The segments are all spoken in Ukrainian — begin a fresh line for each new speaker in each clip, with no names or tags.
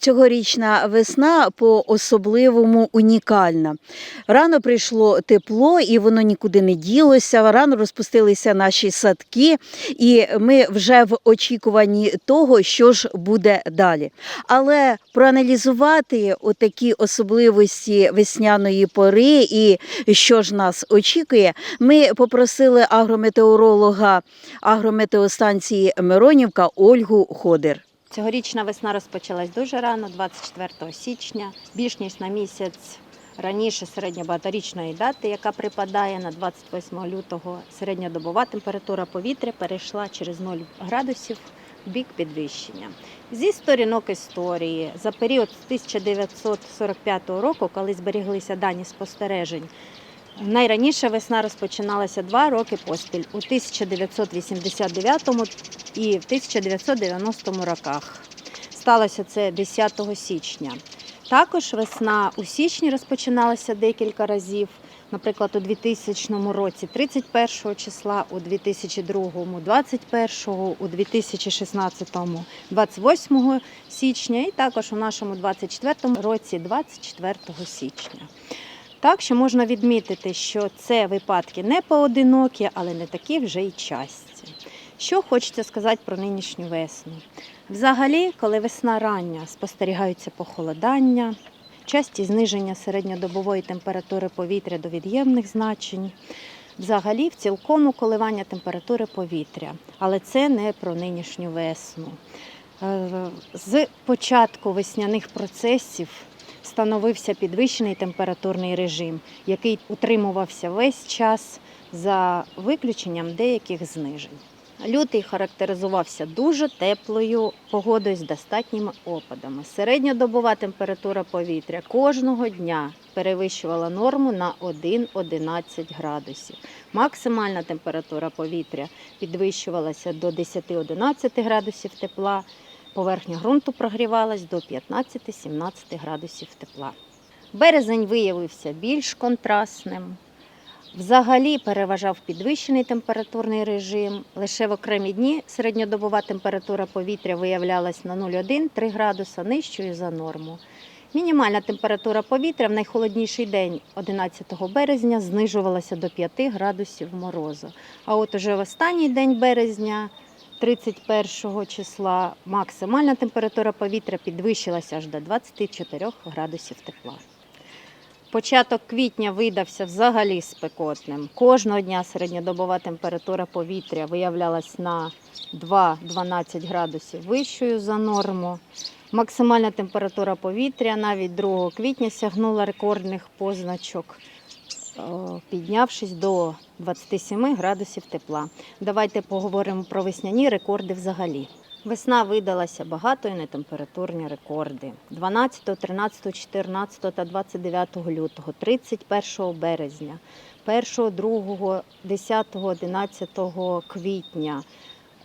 Цьогорічна весна по-особливому унікальна. Рано прийшло тепло, і воно нікуди не ділося. Рано розпустилися наші садки, і ми вже в очікуванні того, що ж буде далі. Але проаналізувати отакі особливості весняної пори і що ж нас очікує, ми попросили агрометеоролога агрометеостанції Миронівка Ольгу Ходер.
Цьогорічна весна розпочалась дуже рано, 24 січня, більш ніж на місяць раніше середньобаторічної дати, яка припадає на 28 лютого. Середньодобова температура повітря перейшла через 0 градусів в бік підвищення. Зі сторінок історії за період з 1945 року, коли зберіглися дані спостережень, Найраніше весна розпочиналася два роки поспіль у 1989 і в 1990 роках. Сталося це 10 січня. Також весна у січні розпочиналася декілька разів. Наприклад, у 2000 році 31 числа, у 2002 21, у 2016 28 січня і також у нашому 24 році 24 січня. Так що можна відмітити, що це випадки не поодинокі, але не такі вже й часті. Що хочеться сказати про нинішню весну? Взагалі, коли весна рання, спостерігаються похолодання, часті зниження середньодобової температури повітря до від'ємних значень. Взагалі, в цілкому коливання температури повітря, але це не про нинішню весну. Е, З початку весняних процесів встановився підвищений температурний режим, який утримувався весь час за виключенням деяких знижень. Лютий характеризувався дуже теплою погодою з достатніми опадами. Середньодобова температура повітря кожного дня перевищувала норму на 1-11 градусів. Максимальна температура повітря підвищувалася до 10-11 градусів тепла. Поверхня ґрунту прогрівалась до 15-17 градусів тепла. Березень виявився більш контрастним. Взагалі переважав підвищений температурний режим. Лише в окремі дні середньодобова температура повітря виявлялась на 0,1-3 градуса нижчою за норму. Мінімальна температура повітря в найхолодніший день 11 березня знижувалася до 5 градусів морозу. А от уже в останній день березня 31 числа максимальна температура повітря підвищилася аж до 24 градусів тепла. Початок квітня видався взагалі спекотним. Кожного дня середньодобова температура повітря виявлялась на 2-12 градусів вищою за норму. Максимальна температура повітря навіть 2 квітня сягнула рекордних позначок, піднявшись до 27 градусів тепла. Давайте поговоримо про весняні рекорди взагалі. Весна видалася багато і нетемпературні рекорди. 12, 13, 14 та 29 лютого, 31 березня, 1, 2, 10, 11 квітня.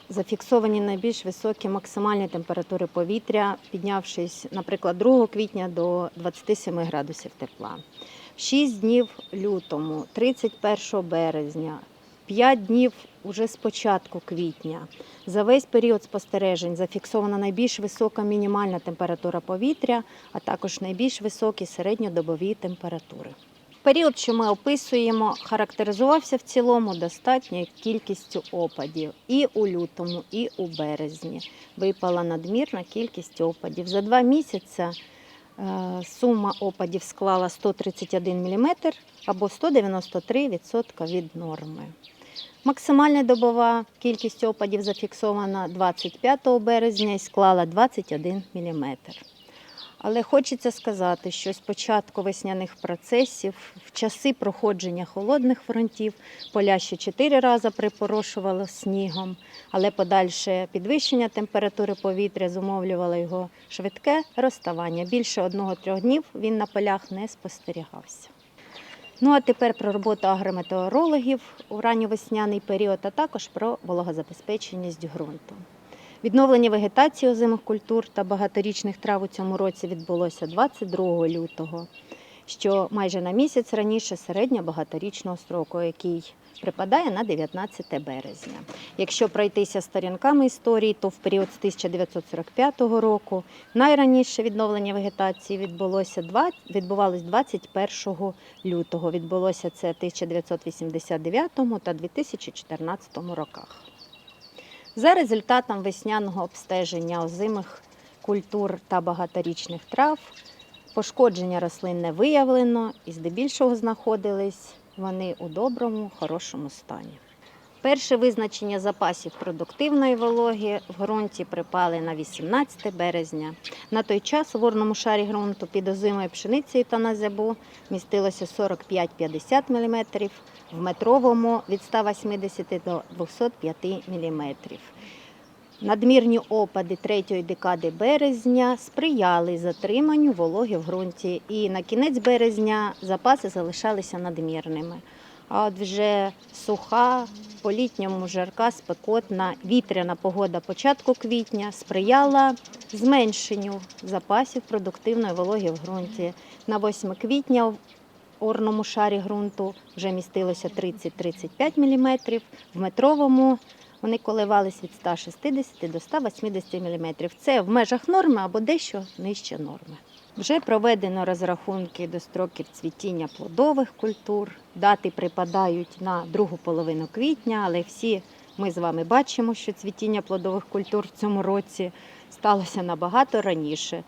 Зафіксовані найбільш високі максимальні температури повітря, піднявшись, наприклад, 2 квітня до 27 градусів тепла. 6 днів лютому, 31 березня, 5 днів уже з початку квітня. За весь період спостережень зафіксована найбільш висока мінімальна температура повітря, а також найбільш високі середньодобові температури. Період, що ми описуємо, характеризувався в цілому достатньою кількістю опадів і у лютому, і у березні. Випала надмірна кількість опадів. За два місяці сума опадів склала 131 мм або 193% від норми. Максимальна добова кількість опадів зафіксована 25 березня і склала 21 мм. Але хочеться сказати, що з початку весняних процесів, в часи проходження холодних фронтів, поля ще чотири рази припорошувало снігом, але подальше підвищення температури повітря зумовлювало його швидке розставання. Більше одного-трьох днів він на полях не спостерігався. Ну а тепер про роботу агрометеорологів у ранньовесняний період, а також про вологозабезпеченість ґрунту. Відновлення вегетації озимих культур та багаторічних трав у цьому році відбулося 22 лютого. що майже на місяць раніше середнього багаторічного строку, який припадає на 19 березня. Якщо пройтися сторінками історії, то в період з 1945 року найраніше відновлення вегетації відбулося відбувалось 21 лютого. Відбулося це в 1989 та 2014 роках. За результатом весняного обстеження озимих культур та багаторічних трав пошкодження рослин не виявлено і здебільшого знаходились вони у доброму, хорошому стані. Перше визначення запасів продуктивної вологи в ґрунті припали на 18 березня. На той час у ворному шарі ґрунту під озимою пшеницею та на зябу містилося 45-50 мм, в метровому від 180 до 205 мм. Надмірні опади третьої декади березня сприяли затриманню вологи в ґрунті, і на кінець березня запаси залишалися надмірними. А от вже суха, по-літньому жарка, спекотна, вітряна погода початку квітня сприяла зменшенню запасів продуктивної вологи в ґрунті. На 8 квітня в орному шарі ґрунту вже містилося 30-35 мм, в метровому вони коливались від 160 до 180 мм. Це в межах норми або дещо нижче норми. Вже проведено розрахунки до строків цвітіння плодових культур. Дати припадають на другу половину квітня, але всі ми з вами бачимо, що цвітіння плодових культур в цьому році сталося набагато раніше.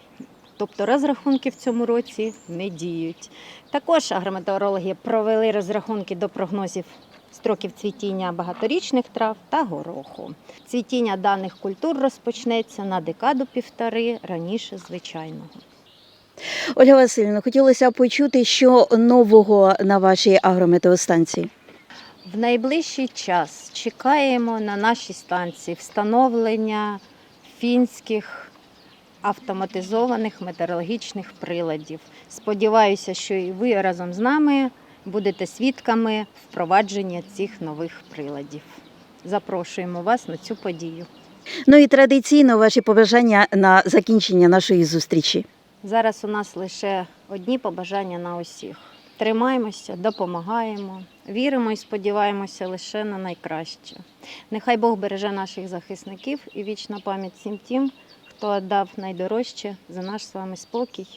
Тобто розрахунки в цьому році не діють. Також агрометеорологи провели розрахунки до прогнозів строків цвітіння багаторічних трав та гороху. Цвітіння даних культур розпочнеться на декаду півтори раніше звичайного.
Ольга Васильівна, хотілося б почути, що нового на вашій агрометеостанції.
В найближчий час чекаємо на нашій станції встановлення фінських автоматизованих метеорологічних приладів. Сподіваюся, що і ви разом з нами будете свідками впровадження цих нових приладів. Запрошуємо вас на цю подію.
Ну і традиційно ваші побажання на закінчення нашої зустрічі.
Зараз у нас лише одні побажання на усіх. Тримаємося, допомагаємо, віримо і сподіваємося лише на найкраще. Нехай Бог береже наших захисників і вічна пам'ять всім тим, хто дав найдорожче за наш з вами спокій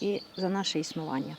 і за наше існування.